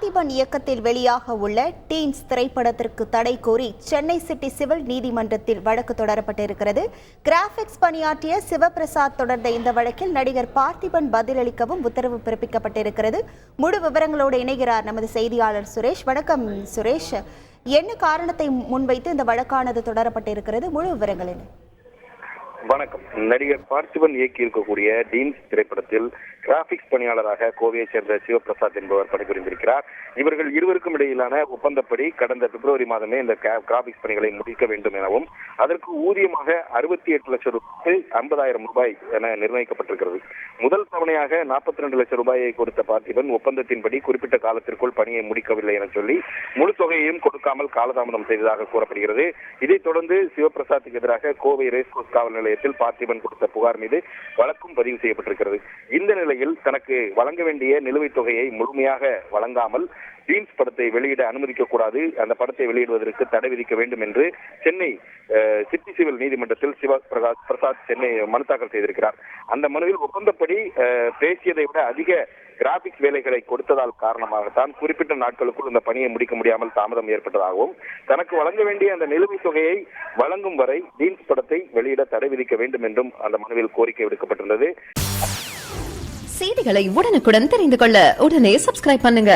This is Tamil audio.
பார்த்திபன் இயக்கத்தில் வெளியாக உள்ள டீன்ஸ் திரைப்படத்திற்கு தடை கோரி சென்னை சிட்டி சிவில் நீதிமன்றத்தில் வழக்கு தொடரப்பட்டிருக்கிறது. கிராபிக்ஸ் பணியாற்றிய சிவபிரசாத் தொடர்ந்த இந்த வழக்கில் நடிகர் பார்த்திபன் பதிலளிக்கவும் உத்தரவு பிறப்பிக்கப்பட்டிருக்கிறது. முழு விவரங்களோடு இணைகிறார் நமது செய்தியாளர் சுரேஷ். வணக்கம் சுரேஷ். என்ன காரணத்தை முன்வைத்து இந்த வழக்கானது தொடரப்பட்டிருக்கிறது? முழு விவரங்கள் என்ன? வணக்கம். நடிகர் பார்த்திபன் இயக்கி இருக்கக்கூடிய டீன்ஸ் திரைப்படத்தில் கிராபிக்ஸ் பணியாளராக கோவையைச் சேர்ந்த சிவபிரசாத் என்பவர் பணிபுரிந்திருக்கிறார். இவர்கள் இருவருக்கும் இடையிலான ஒப்பந்தப்படி கடந்த பிப்ரவரி மாதமே இந்த கிராபிக்ஸ் பணிகளை முடிக்க வேண்டும் எனவும் அதற்கு ஊதியமாக அறுபத்தி எட்டு லட்சம் ரூபாய் ஐம்பதாயிரம் ரூபாய் என நிர்ணயிக்கப்பட்டிருக்கிறது. முதல் தவணையாக நாற்பத்தி ரெண்டு லட்சம் ரூபாயை கொடுத்த பார்த்திபன் ஒப்பந்தத்தின்படி குறிப்பிட்ட காலத்திற்குள் பணியை முடிக்கவில்லை என சொல்லி முழு தொகையையும் கொடுக்காமல் காலதாமதம் செய்ததாக கூறப்படுகிறது. இதைத் தொடர்ந்து சிவபிரசாத்துக்கு எதிராக கோவை ரேஸ்கோர்ஸ் காவல் நிலையத்தில் பார்த்திபன் கொடுத்த புகார் மீது வழக்கும் பதிவு செய்யப்பட்டிருக்கிறது. இந்த நிலையில் தனக்கு வழங்க வேண்டிய நிலுவைத் தொகையை முழுமையாக வழங்காமல் ஜீன்ஸ் படத்தை வெளியிட அனுமதிக்க கூடாது. அந்த படத்தை வெளியிடுவதற்கு தடை விதிக்க வேண்டும் என்று சென்னை அஹ், சிட்டி சிவில் நீதிமன்றத்தில் சிவ பிரகாஷ் பிரசாத் சென்னை மனு தாக்கல் செய்திருக்கிறார். அந்த மனுவில் ஒப்பந்தப்படி அஹ், பேசியதை விட அதிக கிராபிக்ஸ் வேலைகளை கொடுத்ததால் காரணமாகத்தான் குறிப்பிட்ட நாட்களுக்குள் இந்த பணியை முடிக்க முடியாமல் தாமதம் ஏற்பட்டதாகவும் தனக்கு வழங்க வேண்டிய அந்த நிலுவைத் தொகையை வழங்கும் வரை டீன்ஸ் படத்தை வெளியிட தடை விதிக்க வேண்டும் என்றும் அந்த மனுவில் கோரிக்கை விடுக்கப்பட்டுள்ளது செய்திகளை உடனுக்குடன் தெரிந்து கொள்ள உடனே சப்ஸ்கிரைப் பண்ணுங்க.